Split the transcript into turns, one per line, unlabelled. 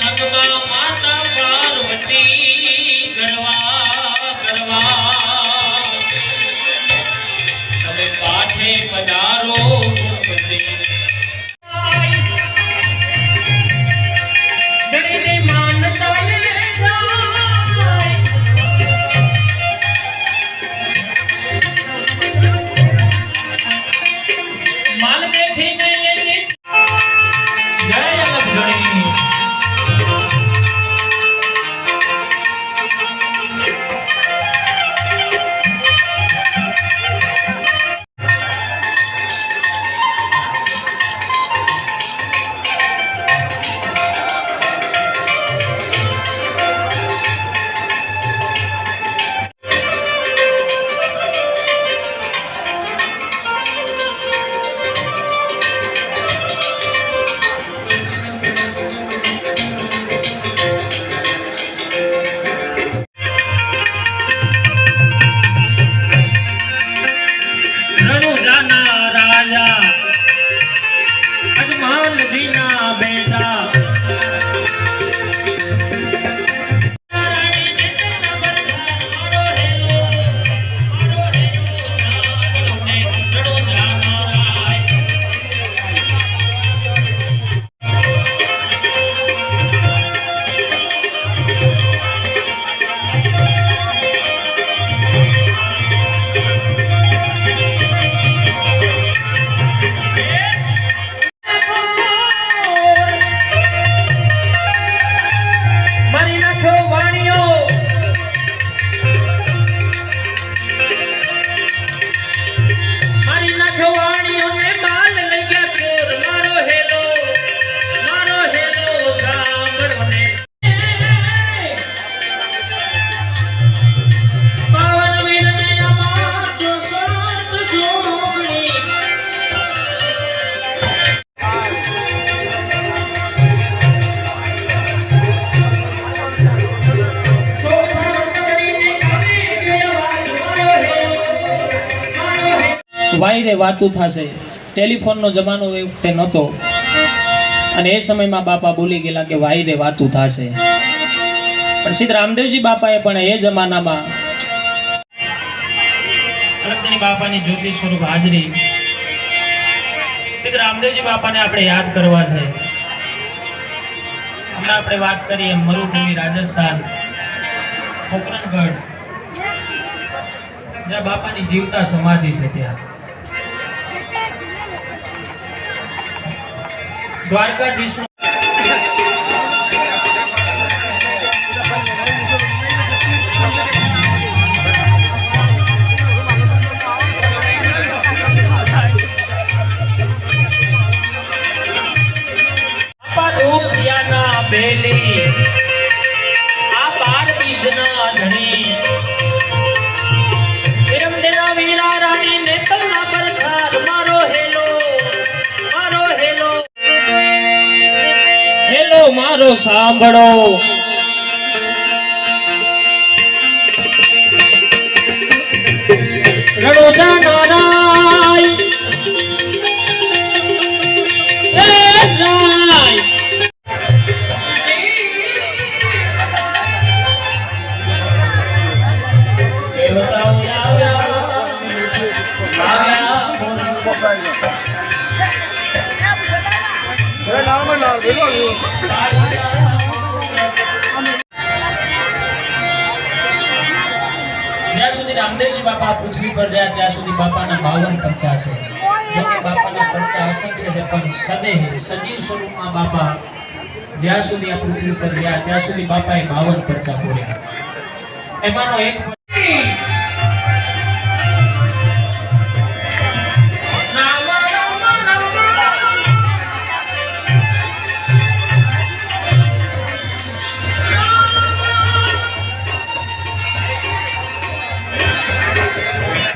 Shankar. અજમાનજીના બેટા વાયરે વાતું થશે. ટેલિફોનનો જમાનો એ વખતે નહોતો. અને એ સમયમાં બાપા બોલી ગયેલા કે વાયરે વાતું થશે. પણ સીધ રામદેવજી બાપાએ પણ એ જમાનામાં બાપાની જ્યોતિ સ્વરૂપ હાજરી. સીધ રામદેવજી બાપાને આપણે યાદ કરવા છે. હમણાં આપણે વાત કરીએ મરુભૂમિ રાજસ્થાન પોકરણગઢ જ્યાં બાપાની જીવતા સમાધિ છે ત્યાં. દ્વારકાધીશ મારો સાંભળો. રણોજા નારાય. એ રાય દેવતાઓ આવ્યા આવ્યા જ્યાં સુધી રામદેવજી બાપા પૃથ્વી પર રહ્યા ત્યાં સુધી બાપાના બાવન પંચા છે. જો કે બાપાના પંચા અસંખ્ય છે પણ સદેહ સજીવ સ્વરૂપમાં બાપા જ્યાં સુધી આ પૃથ્વી પર રહ્યા ત્યાં સુધી બાપાએ બાવન પંચા પૂર્યા એમાંનો એક